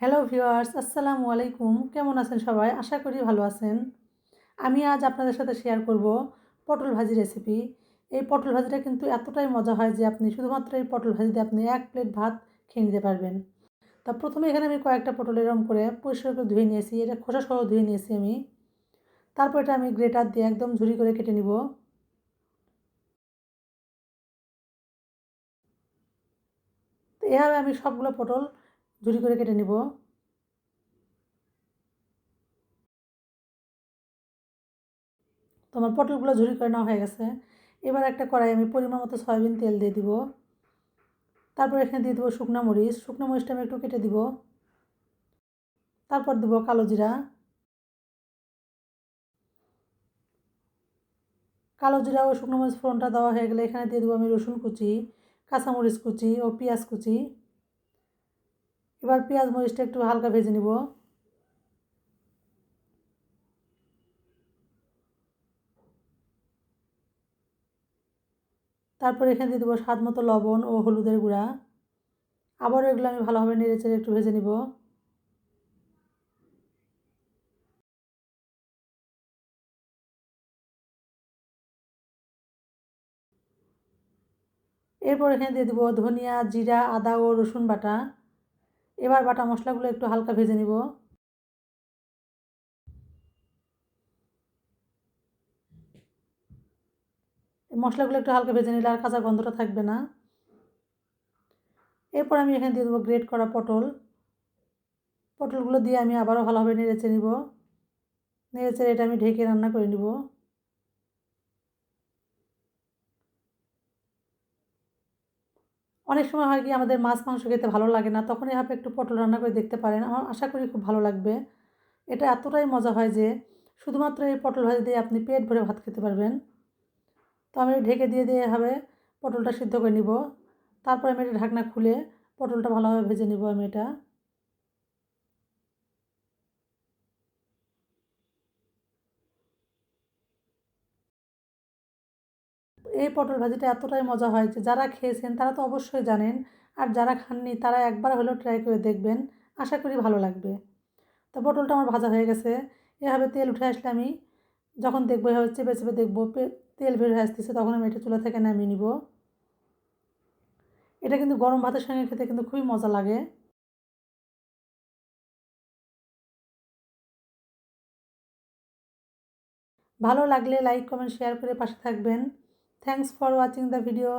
Hello viewers আসসালামু আলাইকুম। কেমন আছেন সবাই? আশা করি ভালো আছেন। আমি আজ আপনাদের সাথে শেয়ার করব পটল ভাজি রেসিপি এই পটল ভাজিটা কিন্তু এতটাই মজা হয় যে আপনি শুধুমাত্র এই পটল ভাজিতে আপনি এক প্লেট ভাত খেয়ে নিতে পারবেন। তা প্রথমে এখানে আমি কয়েকটা পটল এরম করে পরিষ্কার করে ধুয়ে নিয়েছি। এটা খোসা সহ ধুয়ে নিয়েছি আমি। তারপর এটা আমি গ্রেটার দিয়ে একদম ঝুরি করে কেটে নিব। এভাবে আমি সবগুলো পটল ঝুরি করে কেটে নিব। তোমার পটলগুলো ঝুড়ি করে নেওয়া হয়ে গেছে। এবার একটা কড়াই আমি পরিমাণ মতো সয়াবিন তেল দিয়ে দিব। তারপর এখানে দিয়ে দেবো শুকনো মরিচ। শুকনো মরিচটা আমি একটু কেটে দিব। তারপর দেবো কালো জিরা। কালো জিরা ও শুকনো মরিচ ফোড়নটা দেওয়া হয়ে গেলে এখানে দিয়ে দেবো আমি রসুন কুচি, কাঁচামরিচ কুচি ও পেঁয়াজ কুচি। এবার পেঁয়াজ মরিচটা একটু হালকা ভেজে নিব। তারপর এখানে দিয়ে দেবো স্বাদ মতো লবণ ও হলুদের গুঁড়া। আবারও এগুলো আমি ভালোভাবে নেড়ে চেড়ে একটু ভেজে নিব। এরপর এখানে দিয়ে দেবো ধনিয়া, জিরা, আদা ও রসুন বাটা। এবার বাটা মশলাগুলো একটু হালকা ভেজে নিব। মশলাগুলো একটু হালকা ভেজে নিলে আর কাঁচা গন্ধটা থাকবে না। এরপর আমি এখানে দিয়ে দেবো গ্রেট করা পটল। পটলগুলো দিয়ে আমি আবারও ভালোভাবে নেড়ে নেড়েচে নিব। নেড়েচে এটা আমি ঢেকে রান্না করে নিব। অনেক সময় হয় কি আমাদের মাছ, মাংস খেতে ভালো লাগে না, তখন এভাবে একটু পটল রান্না করে দেখতে পারেন। আমার আশা করি খুব ভালো লাগবে। এটা এতটাই মজা হয় যে শুধুমাত্র এই পটল ভাজি দিয়ে আপনি পেট ভরে ভাত খেতে পারবেন। তো আমি ঢেকে দিয়ে দিয়ে এভাবে পটলটা সিদ্ধ করে নিব। তারপর আমি এটা ঢাকনা খুলে পটলটা ভালোভাবে ভেজে নিব আমি এটা। এই পটল ভাজিটা এতটাই মজা হয় যে যারা খেয়েছেন তারা তো অবশ্যই জানেন। আর যারা খাননি তারা একবার হলেও ট্রাই করে দেখবেন। আশা করি ভালো লাগবে। তো পটলটা আমার ভাজা হয়ে গেছে। এভাবে তেল উঠে আসলে আমি যখন দেখব, এভাবে চেপে চেপে দেখব তেল বের হয়ে আসতেছে তখন আমি এটা চুলা থেকে নামিয়ে নিব। এটা কিন্তু গরম ভাতের সঙ্গে খেতে কিন্তু খুবই মজা লাগে। ভালো লাগলে লাইক কমেন্ট শেয়ার করে পাশে থাকবেন। Thanks for watching the video